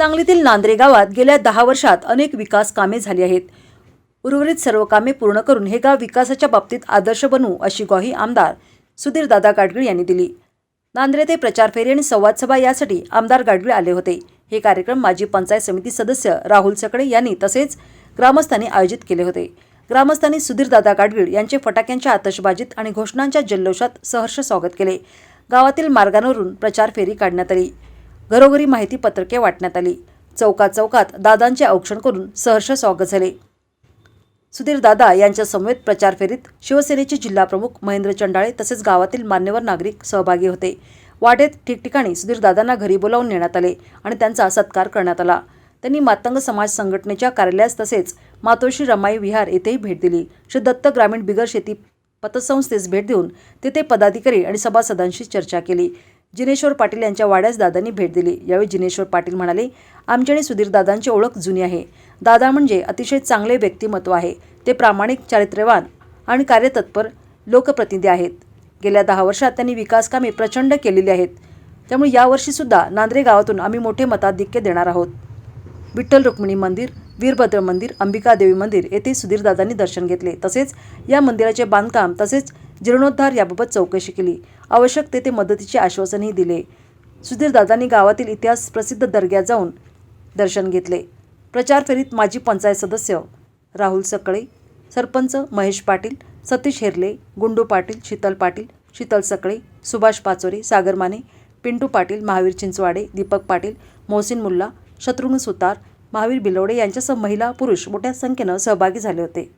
सांगलीतील नांद्रे गावात गेल्या दहा वर्षात अनेक विकास कामे झाली आहेत. उर्वरित सर्व कामे पूर्ण करून हे गाव विकासाच्या बाबतीत आदर्श बनवू अशी ग्वाही आमदार सुधीर दादा गाडगीळ यांनी दिली. नांद्रे ते प्रचार फेरी आणि संवाद सभा यासाठी आमदार गाडगीळ आले होते. हे कार्यक्रम माजी पंचायत समिती सदस्य राहुल सकळे यांनी तसेच ग्रामस्थांनी आयोजित केले होते. ग्रामस्थांनी सुधीरदादा गाडगीळ यांचे फटाक्यांच्या आतषबाजीत आणि घोषणांच्या जल्लोषात सहर्ष स्वागत केले. गावातील मार्गांवरून प्रचार फेरी काढण्यात आली. घरोघरी माहिती पत्रके वाटण्यात आली. चौका चौकात दादांचे औक्षण करून सहर्ष स्वागत झाले. सुधीर दादा यांच्या समवेत प्रचार फेरीत शिवसेनेचे जिल्हाप्रमुख महेंद्र चंडाळे तसेच गावातील मान्यवर नागरिक सहभागी होते. वाटेत ठिकठिकाणी सुधीर दादांना घरी बोलावून नेण्यात आले आणि त्यांचा सत्कार करण्यात आला. त्यांनी मातंग समाज संघटनेच्या कार्यालयास तसेच मातोश्री रमाई विहार येथेही भेट दिली. श्री दत्त ग्रामीण बिगर शेती पतसंस्थेस भेट देऊन तेथे पदाधिकारी आणि सभासदांशी चर्चा केली. जिनेश्वर पाटील यांच्या वाड्यास दादांनी भेट दिली. यावेळी जिनेश्वर पाटील म्हणाले आमची आणि सुधीर दादांची ओळख जुनी आहे. दादा म्हणजे अतिशय चांगले व्यक्तिमत्व आहे. ते प्रामाणिक चारित्र्यवान आणि कार्यतत्पर लोकप्रतिनिधी आहेत. गेल्या दहा वर्षात त्यांनी विकासकामे प्रचंड केलेली आहेत. त्यामुळे यावर्षीसुद्धा नांद्रे गावातून आम्ही मोठे मताधिक्य देणार आहोत. विठ्ठल रुक्मिणी मंदिर वीरभद्र मंदिर अंबिका देवी मंदिर येथे सुधीरदादांनी दर्शन घेतले. तसेच या मंदिराचे बांधकाम तसेच जीर्णोद्धार याबाबत चौकशी केली. आवश्यक तेथे मदतीचे आश्वासनही दिले. सुधीरदादांनी गावातील इतिहास प्रसिद्ध दर्ग्यात जाऊन दर्शन घेतले. प्रचार फेरीत माजी पंचायत सदस्य राहुल सकळे सरपंच महेश पाटील सतीश हेरले गुंडू पाटील शीतल पाटील शीतल सकळे सुभाष पाचोरे सागर माने पिंटू पाटील महावीर चिंचवाडे दीपक पाटील मोहसिन मुल्ला शत्रुघ्न सुतार महावीर बिलवडे यांच्यासह महिला पुरुष मोठ्या संख्येनं सहभागी झाले होते.